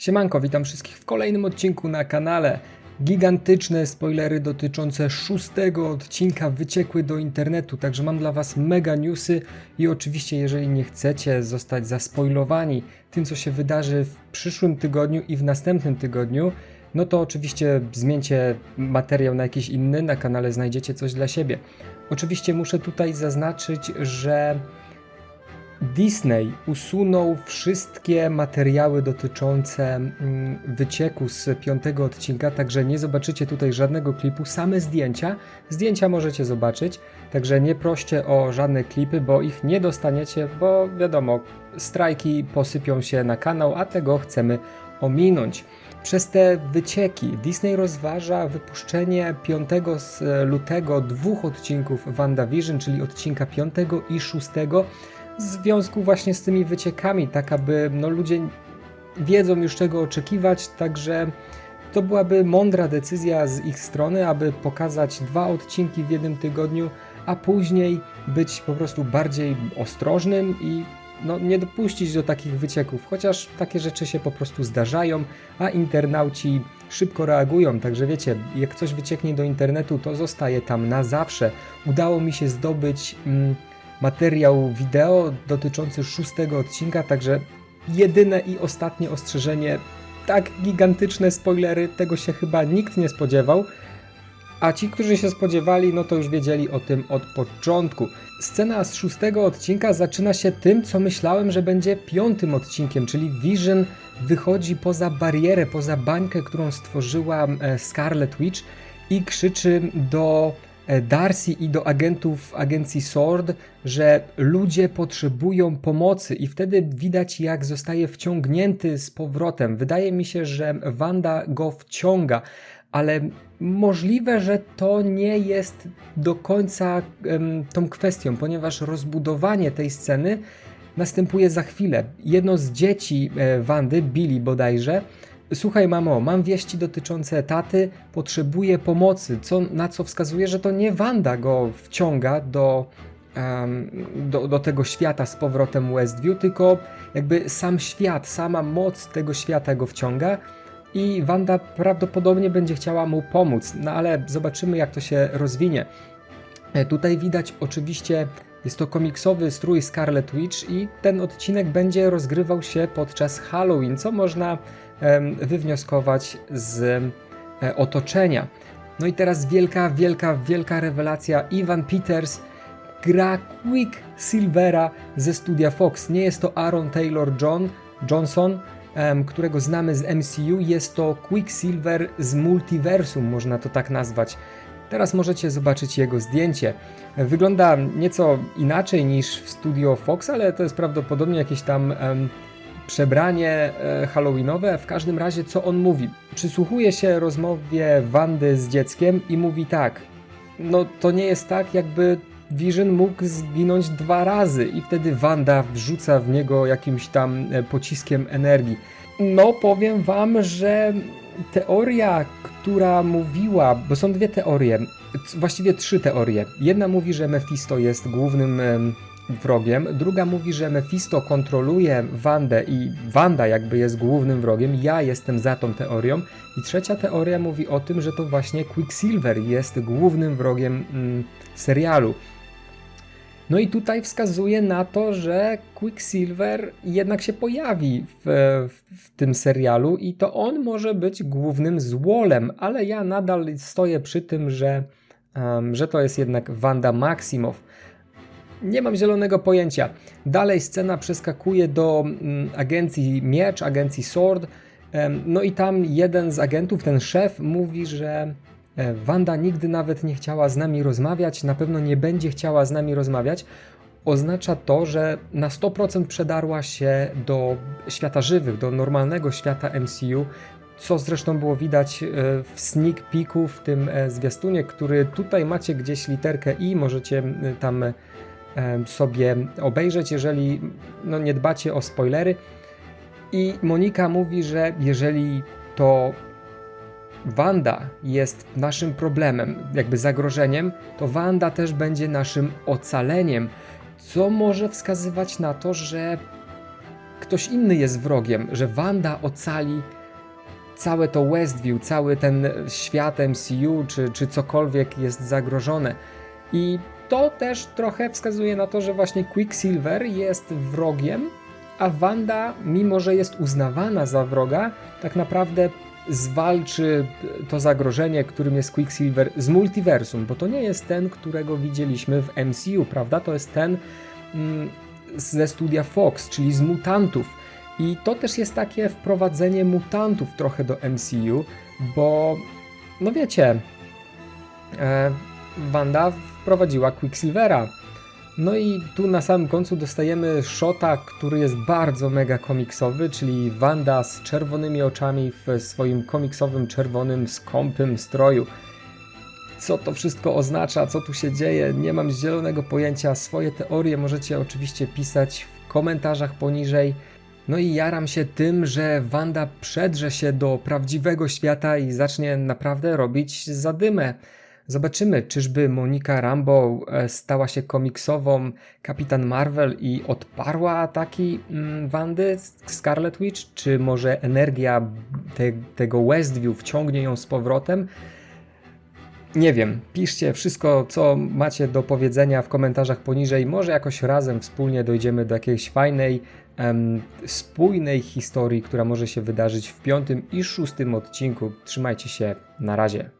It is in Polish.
Siemanko, witam wszystkich w kolejnym odcinku na kanale. Gigantyczne spoilery dotyczące szóstego odcinka wyciekły do internetu, także mam dla Was mega newsy i oczywiście jeżeli nie chcecie zostać zaspoilowani tym, co się wydarzy w przyszłym tygodniu i w następnym tygodniu, no to oczywiście zmieńcie materiał na jakiś inny, na kanale znajdziecie coś dla siebie. Oczywiście muszę tutaj zaznaczyć, że Disney usunął wszystkie materiały dotyczące mm, wycieku z piątego odcinka, także nie zobaczycie tutaj żadnego klipu, same zdjęcia. Zdjęcia możecie zobaczyć, także nie proście o żadne klipy, bo ich nie dostaniecie, bo wiadomo, strajki posypią się na kanał, a tego chcemy ominąć. Przez te wycieki Disney rozważa wypuszczenie 5 z lutego dwóch odcinków WandaVision, czyli odcinka 5 i 6 w związku właśnie z tymi wyciekami, tak aby no, ludzie wiedzą już czego oczekiwać, także to byłaby mądra decyzja z ich strony, aby pokazać dwa odcinki w jednym tygodniu, a później być po prostu bardziej ostrożnym i no, nie dopuścić do takich wycieków, chociaż takie rzeczy się po prostu zdarzają, a internauci szybko reagują, także wiecie, jak coś wycieknie do internetu, to zostaje tam na zawsze. Udało mi się zdobyć mm, materiał wideo dotyczący szóstego odcinka, także jedyne i ostatnie ostrzeżenie, tak gigantyczne spoilery, tego się chyba nikt nie spodziewał. A ci, którzy się spodziewali, no to już wiedzieli o tym od początku. Scena z szóstego odcinka zaczyna się tym, co myślałem, że będzie piątym odcinkiem, czyli Vision wychodzi poza barierę, poza bańkę, którą stworzyła e, Scarlet Witch i krzyczy do Darcy i do agentów agencji SWORD, że ludzie potrzebują pomocy i wtedy widać jak zostaje wciągnięty z powrotem. Wydaje mi się, że Wanda go wciąga, ale możliwe, że to nie jest do końca em, tą kwestią, ponieważ rozbudowanie tej sceny następuje za chwilę. Jedno z dzieci e, Wandy, Billy bodajże, Słuchaj, mamo, mam wieści dotyczące taty, potrzebuję pomocy, co, na co wskazuje, że to nie Wanda go wciąga do, em, do, do tego świata z powrotem Westview, tylko jakby sam świat, sama moc tego świata go wciąga i Wanda prawdopodobnie będzie chciała mu pomóc, no ale zobaczymy jak to się rozwinie. E, Tutaj widać oczywiście jest to komiksowy strój Scarlet Witch i ten odcinek będzie rozgrywał się podczas Halloween, co można wywnioskować z e, otoczenia. No i teraz wielka, wielka, wielka rewelacja. Ivan Peters gra Quick Silvera ze studia Fox. Nie jest to Aaron Taylor John, Johnson, którego znamy z MCU. Jest to Quicksilver z multiversum, można to tak nazwać. Teraz możecie zobaczyć jego zdjęcie. Wygląda nieco inaczej niż w studio Fox, ale to jest prawdopodobnie jakieś tam em, przebranie e, halloweenowe. W każdym razie, co on mówi? Przysłuchuje się rozmowie Wandy z dzieckiem i mówi tak. No to nie jest tak, jakby Vision mógł zginąć dwa razy i wtedy Wanda wrzuca w niego jakimś tam e, pociskiem energii. No, powiem wam, że teoria, która mówiła, bo są dwie teorie, właściwie trzy teorie. Jedna mówi, że Mephisto jest głównym em, wrogiem, druga mówi, że Mephisto kontroluje Wandę i Wanda jakby jest głównym wrogiem. Ja jestem za tą teorią. I trzecia teoria mówi o tym, że to właśnie Quicksilver jest głównym wrogiem mm, serialu. No i tutaj wskazuje na to, że Quicksilver jednak się pojawi w, w, tym serialu i to on może być głównym złolem, ale ja nadal stoję przy tym, że, em, że to jest jednak Wanda Maximow. Nie mam zielonego pojęcia. Dalej scena przeskakuje do mm, agencji Miecz, agencji Sword. Em, No i tam jeden z agentów, ten szef, mówi, że Wanda nigdy nawet nie chciała z nami rozmawiać, na pewno nie będzie chciała z nami rozmawiać. Oznacza to, że na 100% przedarła się do świata żywych, do normalnego świata MCU, co zresztą było widać e, w sneak peeku, w tym e, zwiastunie, który tutaj macie gdzieś literkę i możecie e, tam e, sobie obejrzeć, jeżeli no, nie dbacie o spoilery. I Monika mówi, że jeżeli to Wanda jest naszym problemem, jakby zagrożeniem, to Wanda też będzie naszym ocaleniem, co może wskazywać na to, że ktoś inny jest wrogiem, że Wanda ocali całe to Westview, cały ten świat MCU, czy, czy cokolwiek jest zagrożone. I to też trochę wskazuje na to, że właśnie Quicksilver jest wrogiem, a Wanda, mimo że jest uznawana za wroga, tak naprawdę zwalczy to zagrożenie, którym jest Quicksilver z multiversum, bo to nie jest ten, którego widzieliśmy w MCU, prawda? To jest ten mm, ze studia Fox, czyli z mutantów. I to też jest takie wprowadzenie mutantów trochę do MCU, bo no wiecie, e, Wanda wprowadziła Quicksilvera. No i tu na samym końcu dostajemy shota, który jest bardzo mega komiksowy, czyli Wanda z czerwonymi oczami w swoim komiksowym, czerwonym, skąpym stroju. Co to wszystko oznacza, co tu się dzieje, nie mam zielonego pojęcia. Swoje teorie możecie oczywiście pisać w komentarzach poniżej. No i jaram się tym, że Wanda przedrze się do prawdziwego świata i zacznie naprawdę robić zadymę. Zobaczymy, czyżby Monika Rambo e, stała się komiksową Kapitan Marvel i odparła ataki mm, Wandy Scarlet Witch, czy może energia te, tego Westview wciągnie ją z powrotem? Nie wiem, piszcie wszystko, co macie do powiedzenia w komentarzach poniżej. Może jakoś razem wspólnie dojdziemy do jakiejś fajnej, em, spójnej historii, która może się wydarzyć w piątym i szóstym odcinku. Trzymajcie się, na razie.